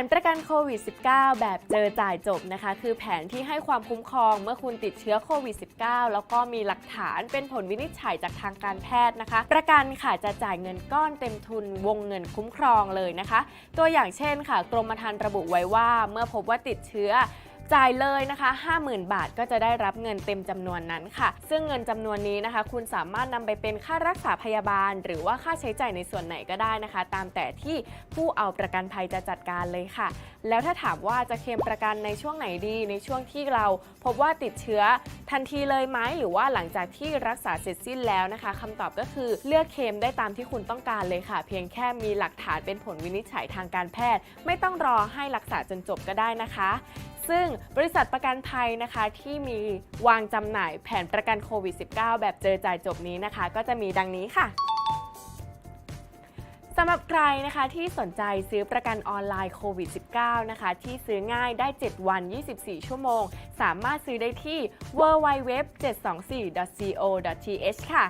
นประกันโควิด -19 แบบเจอจ่ายจบนะคะ คือแผนที่ให้ความคุ้มครองเมื่อคุณติดเชื้อโควิด -19 แล้วก็มีหลักฐานเป็นผลวินิจฉัยจากทางการแพทย์นะคะ ประกันค่ะจะจ่ายเงินก้อนเต็มทุนวงเงินคุ้มครองเลยนะคะ ตัวอย่างเช่นค่ะ กรมธรรม์ระบุไว้ว่าเมื่อพบว่าติดเชื้อ จ่ายเลยนะคะ 50,000 บาทก็จะได้รับเงินเต็มจำนวนนั้นค่ะ ซึ่งเงินจำนวนนี้นะคะ คุณสามารถนำไปเป็นค่ารักษาพยาบาล หรือว่าค่าใช้จ่ายในส่วนไหนก็ได้นะคะ ตามแต่ที่ผู้เอาประกันภัยจะจัดการเลยค่ะ แล้วถ้าถามว่าจะเคลมประกันในช่วงไหนดี ในช่วงที่เราพบว่าติดเชื้อทันทีเลยไหมหรือว่าหลังจากที่รักษาเสร็จสิ้นแล้วนะคะคำตอบก็คือเลือกเคลมได้ตามที่คุณต้องการเลยค่ะ เพียงแค่มีหลักฐานเป็นผลวินิจฉัยทางการแพทย์ ไม่ต้องรอให้รักษาจนจบก็ได้นะคะ ซึ่งบริษัทประกันภัยนะคะที่มีวางจำหน่ายแผนประกันโควิด -19 แบบเจอจ่ายจบนี้นะคะ ก็จะมีดังนี้ค่ะสำหรับใครนะคะที่สนใจซื้อประกันออนไลน์โควิด -19 นะคะที่ซื้อง่ายได้ 7 วัน 24 ชั่วโมง สามารถซื้อได้ที่ www.724.co.th ค่ะ